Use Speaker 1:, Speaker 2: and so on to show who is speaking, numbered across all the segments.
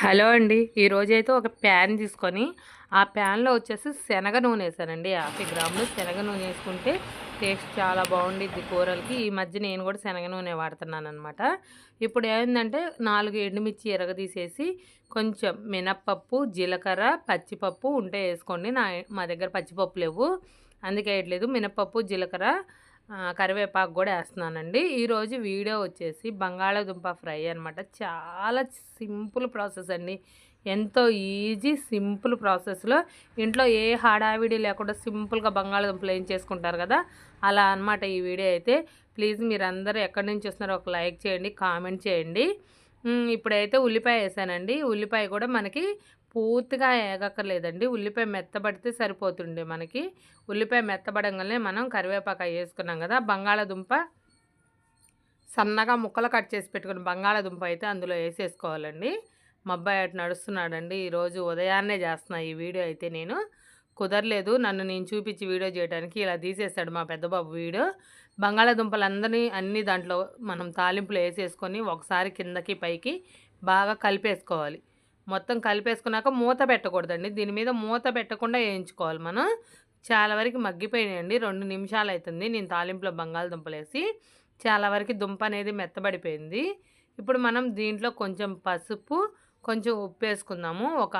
Speaker 1: Hello అండి. ఈరోజు అయితే ఒక ప్యాన్ తీసుకొని ఆ ప్యాన్లో వచ్చేసి శనగ నూనె వేసానండి. యాభై గ్రాములు శనగ నూనె వేసుకుంటే టేస్ట్ చాలా బాగుండిద్ది కూరలకి. ఈ మధ్య నేను కూడా శనగ నూనె వాడుతున్నాను అనమాట ఇప్పుడు ఏమైందంటే నాలుగు ఎండుమిర్చి ఎరగదీసేసి కొంచెం మినప్పప్పు జీలకర్ర పచ్చిపప్పు ఉంటే వేసుకోండి. నా మా దగ్గర పచ్చిపప్పు లేవు. అందుకే వేయట్లేదు. మినప్పప్పు జీలకర్ర కరివేపాకు కూడా వేస్తున్నానండి. ఈరోజు వీడియో వచ్చేసి బంగాళాదుంప ఫ్రై అనమాట చాలా సింపుల్ ప్రాసెస్ అండి. ఎంతో ఈజీ సింపుల్ ప్రాసెస్లో. ఇంట్లో ఏ హడావిడి లేకుండా సింపుల్గా బంగాళాదుంపలు ఏం చేసుకుంటారు కదా? అలా అన్నమాట ఈ వీడియో అయితే. ప్లీజ్ మీరందరూ ఎక్కడి నుంచి వస్తున్నారో ఒక లైక్ చేయండి కామెంట్ చేయండి. ఇప్పుడైతే ఉల్లిపాయ వేసానండి. ఉల్లిపాయ కూడా మనకి పూర్తిగా ఏగక్కర్లేదండి. ఉల్లిపాయ మెత్తబడితే సరిపోతుండే మనకి. ఉల్లిపాయ మెత్తబడంగానే మనం కరివేపాక వేసుకున్నాం కదా బంగాళాదుంప సన్నగా ముక్కలు కట్ చేసి పెట్టుకుని బంగాళాదుంప అయితే అందులో వేసేసుకోవాలండి. మా అబ్బాయి అటు నడుస్తున్నాడండి ఈరోజు ఉదయాన్నే చేస్తున్నా ఈ వీడియో అయితే నేను. కుదరలేదు నన్ను నేను చూపించి వీడియో చేయడానికి ఇలా తీసేస్తాడు మా పెద్దబాబు వీడియో బంగాళాదుంపలందరినీ అన్ని దాంట్లో మనం తాలింపులు వేసేసుకొని ఒకసారి కిందకి పైకి బాగా కలిపేసుకోవాలి. మొత్తం కలిపేసుకున్నాక మూత పెట్టకూడదండి. దీని మీద మూత పెట్టకుండా వేయించుకోవాలి మనం. చాలా వరకు మగ్గిపోయినాయండి. రెండు నిమిషాలు అవుతుంది నేను తాలింపులో బంగాళదుంపలు వేసి చాలా వరకు దుంప అనేది మెత్తబడిపోయింది. ఇప్పుడు మనం దీంట్లో కొంచెం పసుపు కొంచెం ఉప్పు వేసుకుందాము. ఒక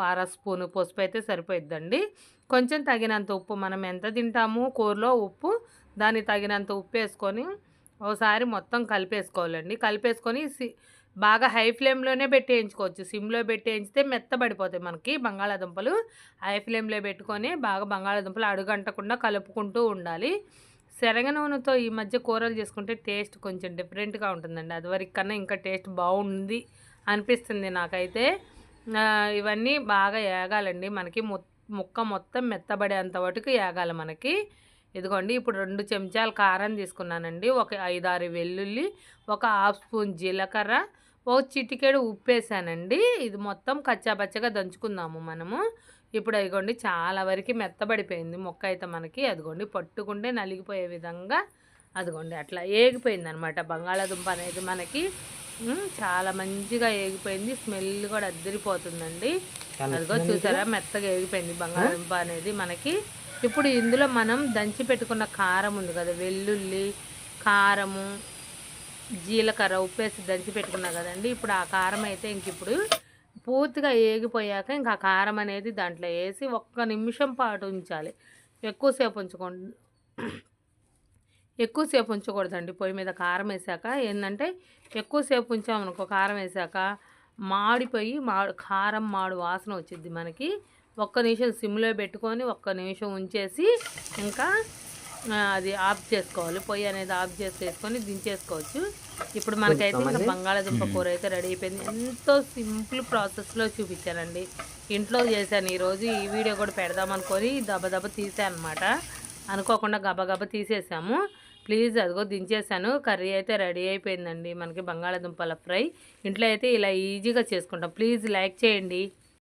Speaker 1: అర స్పూను పసుపు అయితే సరిపోయిద్దండి. కొంచెం తగినంత ఉప్పు మనం ఎంత తింటాము? కూరలో ఉప్పు దానికి తగినంత ఉప్పు వేసుకొని ఒకసారి మొత్తం కలిపేసుకోవాలండి. కలిపేసుకొని సి- బాగా హై ఫ్లేమ్లోనే పెట్టి వేయించుకోవచ్చు సిమ్లో పెట్టి వేయించితే మెత్తబడిపోతాయి మనకి బంగాళాదుంపలు. హై ఫ్లేమ్లో పెట్టుకొని బాగా బంగాళాదుంపలు అడుగంటకుండా కలుపుకుంటూ ఉండాలి. శనగ నూనెతో ఈ మధ్య కూరలు చేసుకుంటే టేస్ట్ కొంచెం డిఫరెంట్గా ఉంటుందండి. అది వరకు కన్నా ఇంకా టేస్ట్ బాగుంది అనిపిస్తుంది నాకైతే. ఇవన్నీ బాగా ఏగాలండి. మనకి ము- ముక్క మొత్తం మెత్తబడేంత వరకు ఏగాలి మనకి. ఇదిగోండి ఇప్పుడు రెండు చెంచాలు కారం తీసుకున్నానండి. ఒక ఐదారు వెల్లుల్లి ఒక హాఫ్ స్పూన్ జీలకర్ర ఓ చిటికెడు ఉప్పు వేసానండి ఇది మొత్తం కచ్చాపచ్చగా దంచుకుందాము మనము. ఇప్పుడు అదిగోండి చాలా వరకు మెత్తబడిపోయింది మొక్క అయితే మనకి. అదిగోండి పట్టుకుంటే నలిగిపోయే విధంగా అదిగోండి అట్లా ఏగిపోయింది అనమాట బంగాళాదుంప అనేది మనకి చాలా మంచిగా ఏగిపోయింది. స్మెల్ కూడా అద్దరిపోతుందండి. అదిగో చూసారా మెత్తగా ఏగిపోయింది బంగాళాదుంప అనేది మనకి. ఇప్పుడు ఇందులో మనం దంచి పెట్టుకున్న కారం ఉంది కదా వెల్లుల్లి కారము జీలకర్ర ఉప్పేసి దంచి పెట్టుకున్నా కదండి. ఇప్పుడు ఆ కారం అయితే ఇంక ఇప్పుడు పూర్తిగా ఏగిపోయాక ఇంకా కారం అనేది దాంట్లో వేసి ఒక్క నిమిషం పాటు ఉంచాలి. ఎక్కువసేపు ఉంచకుండా ఎక్కువసేపు ఉంచకూడదండి. పొయ్యి మీద కారం వేసాక ఏంటంటే ఎక్కువసేపు ఉంచామనుకో కారం వేసాక మాడిపోయి మాడు కారం మాడు వాసన వచ్చింది మనకి. ఒక్క నిమిషం సిమ్లో పెట్టుకొని ఒక్క నిమిషం ఉంచేసి ఇంకా అది ఆఫ్ చేసుకోవాలి. పొయ్యి అనేది ఆఫ్ చేసేసుకొని దించేసుకోవచ్చు. ఇప్పుడు మనకైతే ఇంకా బంగాళాదుంప కూర అయితే రెడీ అయిపోయింది. ఎంతో సింపుల్ ప్రాసెస్లో చూపించానండి. ఇంట్లో చేశాను. ఈరోజు ఈ వీడియో కూడా పెడదాం అనుకొని దబ దబ తీసాను అనమాట అనుకోకుండా గబగబ తీసేసాము. ప్లీజ్ అదిగో దించేసాను కర్రీ అయితే రెడీ అయిపోయిందండి. మనకి బంగాళాదుంపల ఫ్రై. ఇంట్లో అయితే ఇలా ఈజీగా చేసుకుంటాం. ప్లీజ్ లైక్ చేయండి.